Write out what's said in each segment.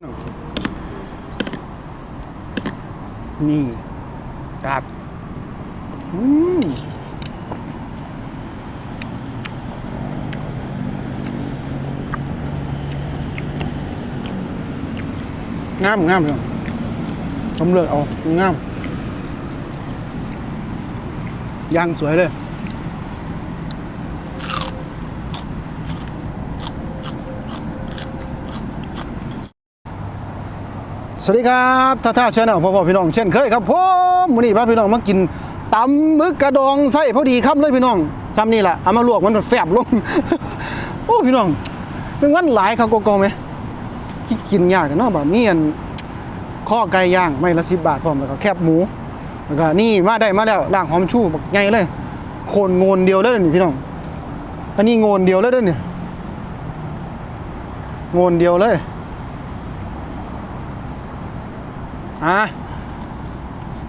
นี่ครับอืมงามงามเลยผมเลือกเอางามย่างสวยเลย วัสดีครับท่าท่าเชนเอาพ่อพ่อพี่น้องเช่นเคยครับผมมื้อนี้พาพี่น้องมากินตำมึกกระดองไส้พอดีครับเลยพี่น้องจำนี่แหละเอามาลวกมันแฟบลงโอ้พี่น้องเป็นวันหลายครับกองไหมกินยากกันเนาะแบบนี้อันข้อไก่ย่างไม่ละสิบบาทพร้อมแล้วก็แคบหมูแล้วก็นี่มาได้มาแล้วล่างหอมชูบักใหญ่เลย โคนโงนเดียวเลยนี่พี่น้องอันนี้โงนเดียวเลยเด้อเนี่ยโงนเดียวเลย อะ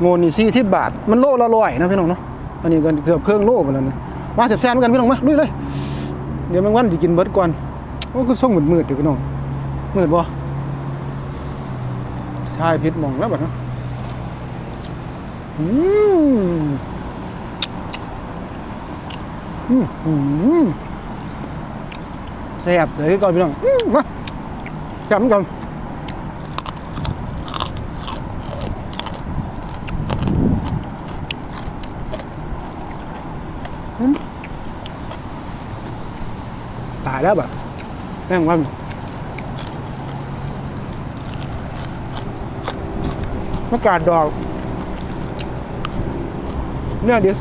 โงนนี่สี่สิบบาท มันโลละร้อยนะพี่น้องเนาะอันนี้ก็เกือบเครื่องโลไปแล้วนี่มาแซ่บๆกันพี่น้องมาลุยเลย เดี๋ยวแมงวันจะกินเบิร์ดก่อนโอ้ก็ส่งเหมืดๆเดี๋ยวพี่น้องมืดบ่ใช่พิษมองแล้วแบบนั้นอืมอืมอืมแซ่บเลยก่อนพี่น้องมาจับมันก่อน ตายแล้วแบบแม่งวันมะกาดดอกเนี่ยดิส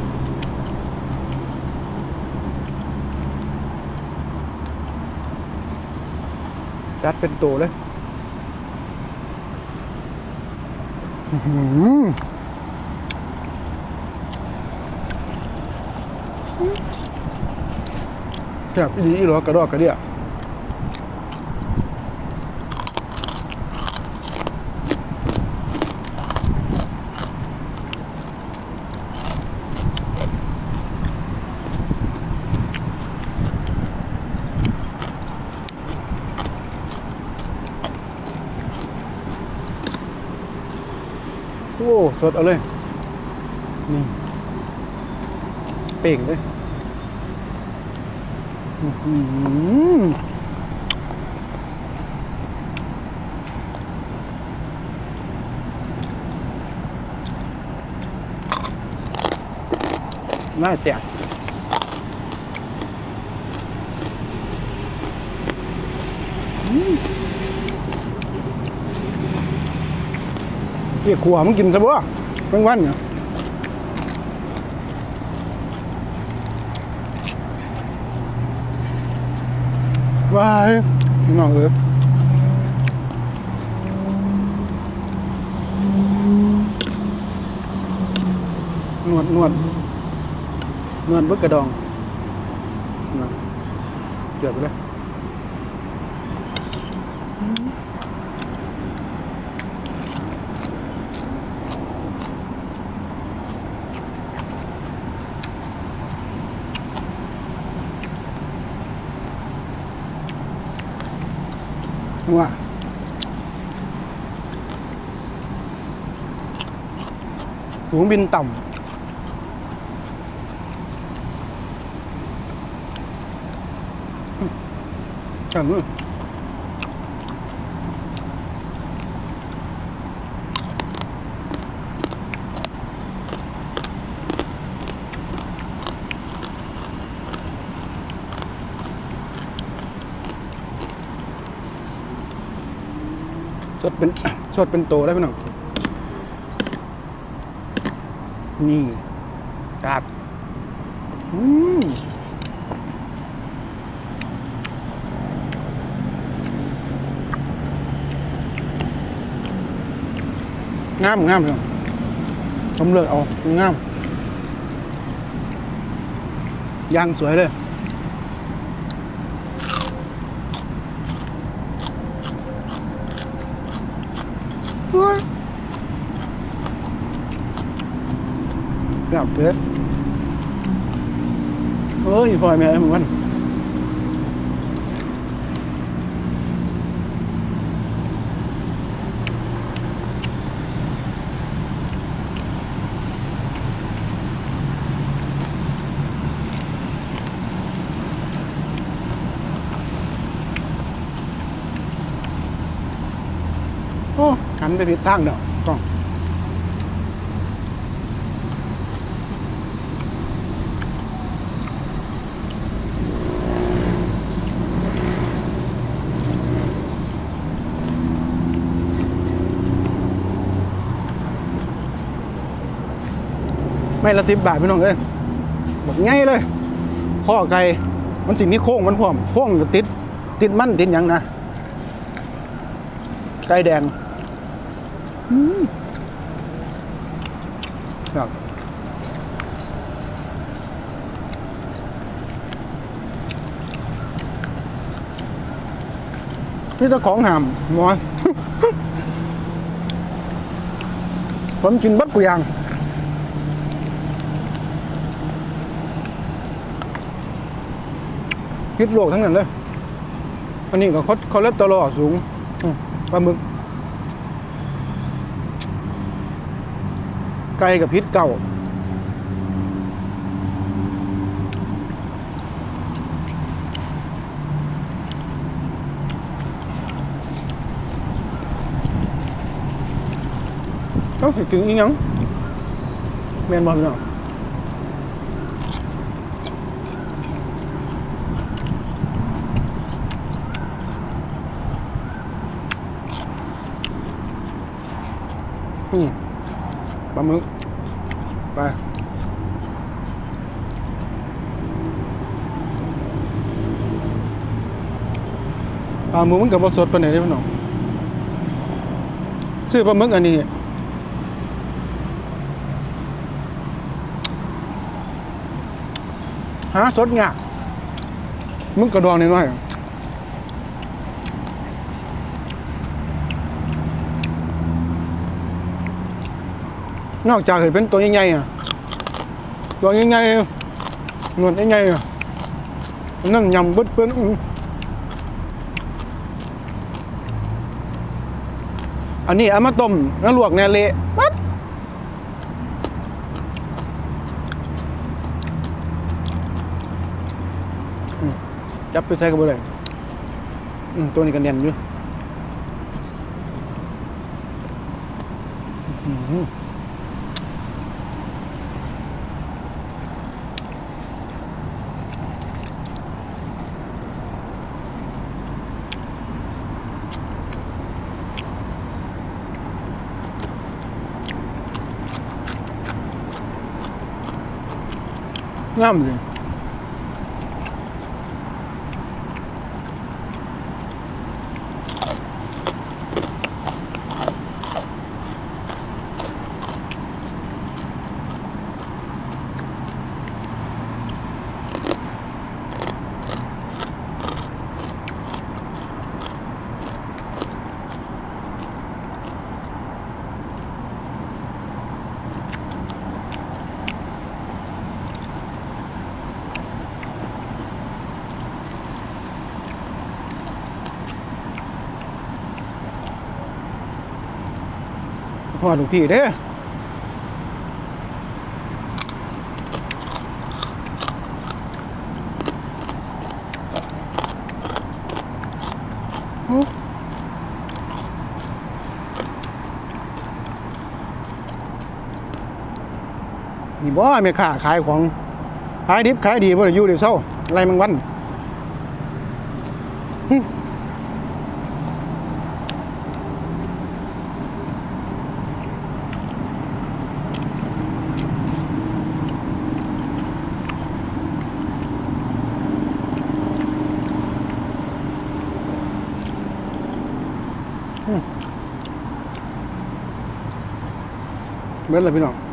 จัดเป็นตัวเลย อื้อ หือแซ่บอีหลอีหรอกระดอกกระเดี่ยโอ้ สดเอาเลย นี่ เป่งเลย น่าแตกอืมเรียกขัวมึงกินซะบ่เพิ่งวันเนี่ย วายน้องเอ้ยนวดนวดนวดเบิกกระดองนะเกือบไปเลย ว่าฝูงบินต่ำจังเลยส ดเป็นสดเป็นโตได้พี่น้องนี่ครับอืมงามงามพี่น้องผมเลือกเอางามย่างสวยเลย ดับเด้อเอ้ยพ่อแม่เหมือนกัน。 ไปผิดทางเด้อต้องไม่ละสิบบาทพี่น้องเอ้ยบอกง่ายเลยข้อไก่มันสิมีโค้งมันพร้อมโค้งติด ติดมั่นติดยังนะไก่แดง ครับนี่เจ้าของหามหมอผมกินบัดกูอยางพิษโลกทั้งนั้นเลย อันนี้ก็คอเลสเตอรอลสูงปลาหมึก ไก่กับพิษเก่า ต้องสิถึงอีหยังแมนบอลเนาะอืม ปลาหมึกไปปลาหมึกมันกับบสดปานไหนได้พี่น้องซื้อปลาหมึกอันนี้หาสดงากมึกกระดองนิดหน่อย นอกจากเห็นเป็นตัวใหญ่ๆอะตัวใหญ่ๆหนวดใหญ่ๆอะนั่นยำเบิ้ลๆอื้ออันนี้เอามาต้มแล้วลวกแน่เละปั๊ดอืมจับไปใช้กับอะไรอืมตัวนี้กันแน่นอยู่ งามเลย พ่อหลวงพี่เด้ออื้อนี่บ่แม่ค้าขายของขายดิบขายดีบ่ได้อยู่เดี๋ยวเช้าอะไรมังวัน เบิดเลยพี่น้อง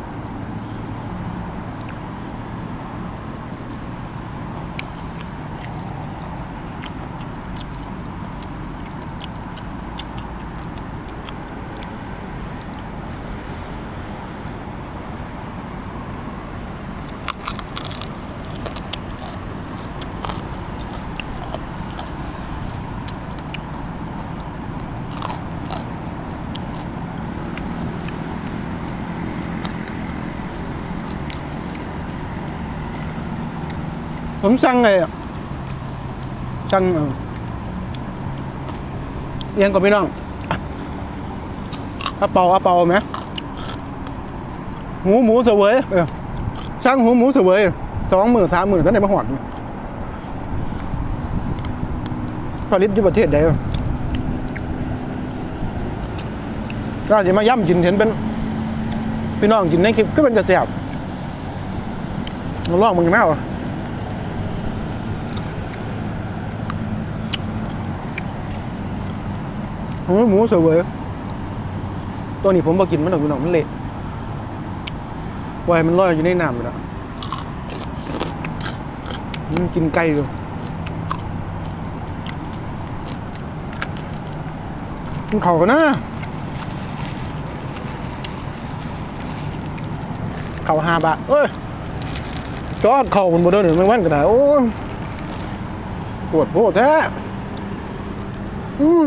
ผมสั่งไงอะสั่งเอาเอียงกับพี่น้องอาเปาอาเปาไหมหมูหมูเสวยช่างหูหมูเสวยสองหมื่นสามหมื่นท่านไหนมาหอดผลิตอยู่ประเทศใดก็จะมาย่ำกินเห็นเป็น พี่น้องกินในคลิปก็เป็นกระแสบมาลองมึงแม่วะ หมูหมูเสวยตัวนี้ผมบอกกินมันหรอกพี่น้องมันเละไว้มันลอยอยู่ในน้ำอยู่แล้วมันกินไก่อยู่มันเข่ากันนะเข่าห้าบาทเอ้ยจอดเข่ามันบ่เดินหรือไม่วันก็ได้โอ้ปวดโพดแท้อืม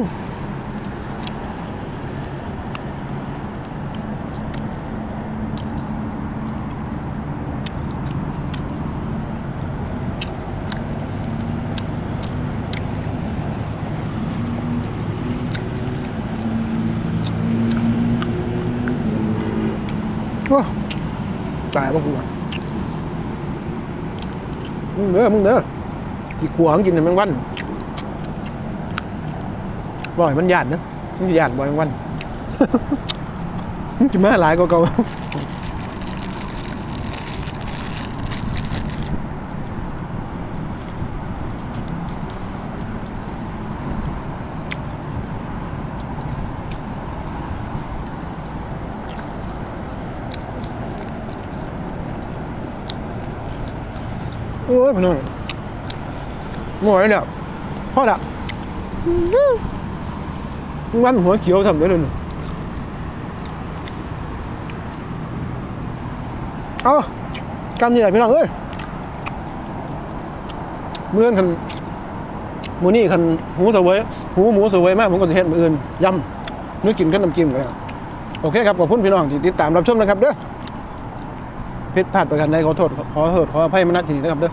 ตายบ้างกูมึงเด้อมึงเด้อจีขวงกินในแมงวันบ่อยมันหยาดนะมันหยาดบ่อยแมงวันมันจะมาหลายกว่าเก่า ยพี่น้องหมวยเนี่ยพ่อละวันหัวเขียวทำได้เลยเอากำนี่แหละพี่น้องเอ้ยเมื่อนคันมูนี่คันหูเสวยหูหมูเสวยมากผมก็จะเฮ็ดมืออื่นยำนึกกินกับน้ำจิ้มกันแล้วโอเคครับขอบคุณพี่น้องที่ติดตามรับชมนะครับเด้อผิดพลาดประการใดขอโทษขอโทษขออภัยมาณที่นี้นะครับเด้อ